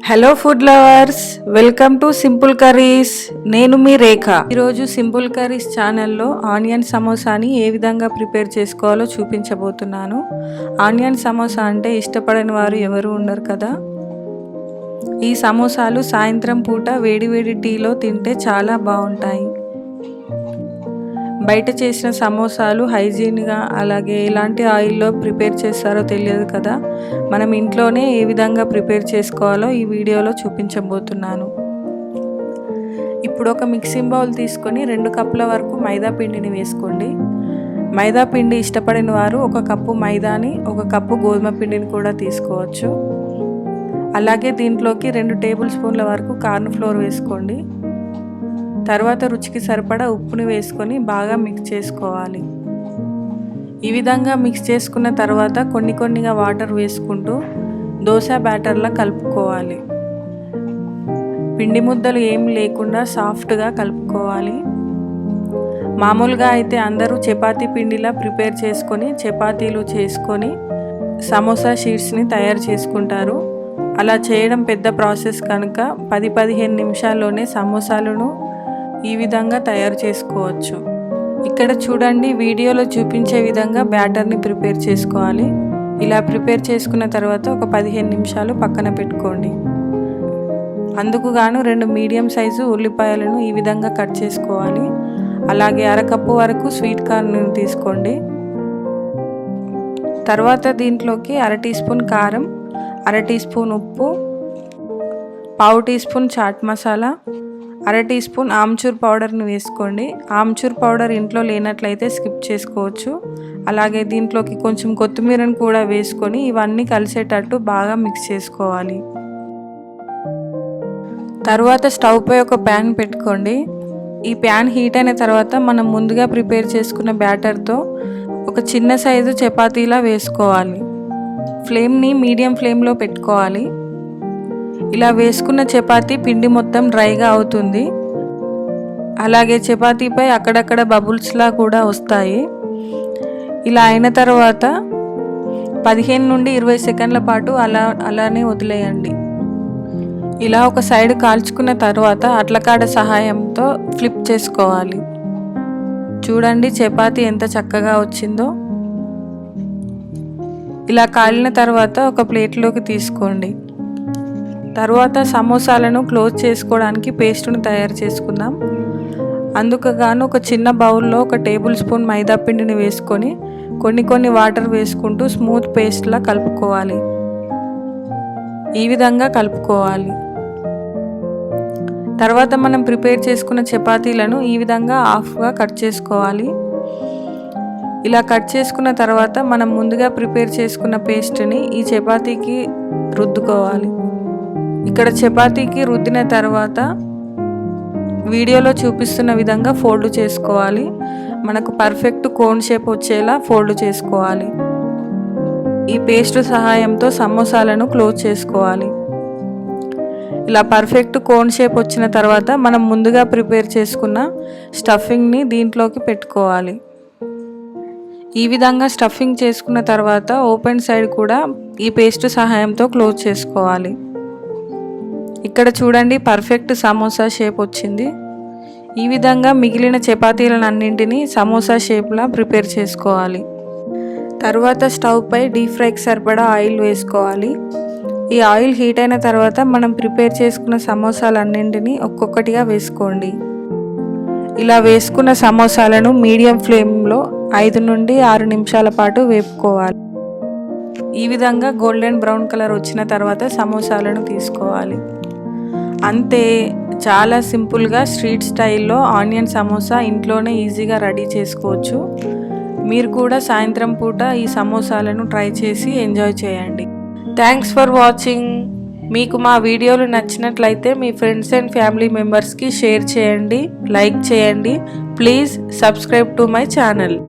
Hello food lovers welcome to simple curries నేను మీ రేఖ. ఈరోజు సింపుల్ కర్రీస్ ఛానల్లో ఆనియన్ సమోసాని ఏ విధంగా ప్రిపేర్ చేసుకోవాలో చూపించబోతున్నాను. ఆనియన్ సమోసా అంటే ఇష్టపడని వారు ఎవరు ఉండరు కదా? ఈ సమోసాలు సాయంత్రం పూట వేడివేడి టీలో తింటే చాలా బాగుంటాయి. బయట చేసిన సమోసాలు హైజీన్గా అలాగే ఎలాంటి ఆయిల్లో ప్రిపేర్ చేస్తారో తెలియదు కదా. మనం ఇంట్లోనే ఏ విధంగా ప్రిపేర్ చేసుకోవాలో ఈ వీడియోలో చూపించబోతున్నాను. ఇప్పుడు ఒక మిక్సింగ్ బౌల్ తీసుకొని రెండు కప్పుల వరకు మైదా పిండిని వేసుకోండి. మైదా పిండి ఇష్టపడిన వారు ఒక కప్పు మైదాని ఒక కప్పు గోధుమ పిండిని కూడా తీసుకోవచ్చు. అలాగే దీంట్లోకి రెండు టేబుల్ స్పూన్ల వరకు కార్న్ ఫ్లోర్ వేసుకోండి. తర్వాత రుచికి సరిపడా ఉప్పుని వేసుకొని బాగా మిక్స్ చేసుకోవాలి. ఈ విధంగా మిక్స్ చేసుకున్న తర్వాత కొన్ని కొన్నిగా వాటర్ వేసుకుంటూ దోశ బ్యాటర్లా కలుపుకోవాలి. పిండి ముద్దలు ఏం లేకుండా సాఫ్ట్గా కలుపుకోవాలి. మామూలుగా అయితే అందరూ చపాతీ పిండిలా ప్రిపేర్ చేసుకొని చపాతీలు చేసుకొని సమోసా షీట్స్ని తయారు చేసుకుంటారు. అలా చేయడం పెద్ద ప్రాసెస్ కనుక పది పదిహేను నిమిషాల్లోనే సమోసాలను ఈ విధంగా తయారు చేసుకోవచ్చు. ఇక్కడ చూడండి వీడియోలో చూపించే విధంగా బ్యాటర్ని ప్రిపేర్ చేసుకోవాలి. ఇలా ప్రిపేర్ చేసుకున్న తర్వాత ఒక పదిహేను నిమిషాలు పక్కన పెట్టుకోండి. అందుకు గాను రెండు మీడియం సైజు ఉల్లిపాయలను ఈ విధంగా కట్ చేసుకోవాలి. అలాగే అరకప్పు వరకు స్వీట్ కార్న్ తీసుకోండి. తర్వాత దీంట్లోకి అర టీ స్పూన్ కారం అర టీ స్పూన్ ఉప్పు పావు టీ స్పూన్ చాట్ మసాలా అర టీ స్పూన్ ఆమ్చూర్ పౌడర్ని వేసుకోండి. ఆమ్చూర్ పౌడర్ ఇంట్లో లేనట్లయితే స్కిప్ చేసుకోవచ్చు. అలాగే దీంట్లోకి కొంచెం కొత్తిమీరను కూడా వేసుకొని ఇవన్నీ కలిసేటట్టు బాగా మిక్స్ చేసుకోవాలి. తర్వాత స్టవ్ పై ఒక ప్యాన్ పెట్టుకోండి. ఈ ప్యాన్ హీట్ అయిన తర్వాత మనం ముందుగా ప్రిపేర్ చేసుకున్న బ్యాటర్తో ఒక చిన్న సైజు చపాతీలా వేసుకోవాలి. ఫ్లేమ్ని మీడియం ఫ్లేమ్లో పెట్టుకోవాలి. ఇలా వేసుకున్న చపాతీ పిండి మొత్తం డ్రైగా అవుతుంది. అలాగే చపాతీపై అక్కడక్కడ బబుల్స్లా కూడా వస్తాయి. ఇలా అయిన తర్వాత పదిహేను నుండి ఇరవై సెకండ్ల పాటు అలా అలానే వదిలేయండి. ఇలా ఒక సైడ్ కాల్చుకున్న తర్వాత అట్లకాడ సహాయంతో ఫ్లిప్ చేసుకోవాలి. చూడండి చపాతీ ఎంత చక్కగా వచ్చిందో. ఇలా కాలిన తర్వాత ఒక ప్లేట్లోకి తీసుకోండి. తర్వాత సమోసాలను క్లోజ్ చేసుకోవడానికి పేస్ట్ను తయారు చేసుకుందాం. అందుకు గాను ఒక చిన్న బౌల్లో ఒక టేబుల్ స్పూన్ మైదా పిండిని వేసుకొని కొన్ని కొన్ని వాటర్ వేసుకుంటూ స్మూత్ పేస్ట్లా కలుపుకోవాలి. ఈ విధంగా కలుపుకోవాలి. తర్వాత మనం ప్రిపేర్ చేసుకున్న చపాతీలను ఈ విధంగా హాఫ్గా కట్ చేసుకోవాలి. ఇలా కట్ చేసుకున్న తర్వాత మనం ముందుగా ప్రిపేర్ చేసుకున్న పేస్ట్ని ఈ చపాతీకి రుద్దుకోవాలి. ఇక్కడ చపాతీకి రుద్దిన తర్వాత వీడియోలో చూపిస్తున్న విధంగా ఫోల్డ్ చేసుకోవాలి. మనకు పర్ఫెక్ట్ కోన్ షేప్ వచ్చేలా ఫోల్డ్ చేసుకోవాలి. ఈ పేస్ట్ సహాయంతో సమోసాలను క్లోజ్ చేసుకోవాలి. ఇలా పర్ఫెక్ట్ కోన్ షేప్ వచ్చిన తర్వాత మనం ముందుగా ప్రిపేర్ చేసుకున్న స్టఫింగ్ని దీంట్లోకి పెట్టుకోవాలి. ఈ విధంగా స్టఫింగ్ చేసుకున్న తర్వాత ఓపెన్ సైడ్ కూడా ఈ పేస్ట్ సహాయంతో క్లోజ్ చేసుకోవాలి. ఇక్కడ చూడండి పర్ఫెక్ట్ సమోసా షేప్ వచ్చింది. ఈ విధంగా మిగిలిన చపాతీలను అన్నింటినీ సమోసా షేప్లా ప్రిపేర్ చేసుకోవాలి. తర్వాత స్టవ్ పై డీప్ ఫ్రైకి సరిపడా ఆయిల్ వేసుకోవాలి. ఈ ఆయిల్ హీట్ అయిన తర్వాత మనం ప్రిపేర్ చేసుకున్న సమోసాలన్నింటినీ ఒక్కొక్కటిగా వేసుకోండి. ఇలా వేసుకున్న సమోసాలను మీడియం ఫ్లేమ్లో ఐదు నుండి ఆరు నిమిషాల పాటు వేపుకోవాలి. ఈ విధంగా గోల్డెన్ బ్రౌన్ కలర్ వచ్చిన తర్వాత సమోసాలను తీసుకోవాలి. అంతే చాలా సింపుల్గా స్ట్రీట్ స్టైల్లో ఆనియన్ సమోసా ఇంట్లోనే ఈజీగా రెడీ చేసుకోవచ్చు. మీరు కూడా సాయంత్రం పూట ఈ సమోసాలను ట్రై చేసి ఎంజాయ్ చేయండి. Thanks for watching. మీకు మా వీడియోలు నచ్చినట్లయితే మీ ఫ్రెండ్స్ అండ్ ఫ్యామిలీ మెంబర్స్కి షేర్ చేయండి లైక్ చేయండి. Please subscribe to my channel.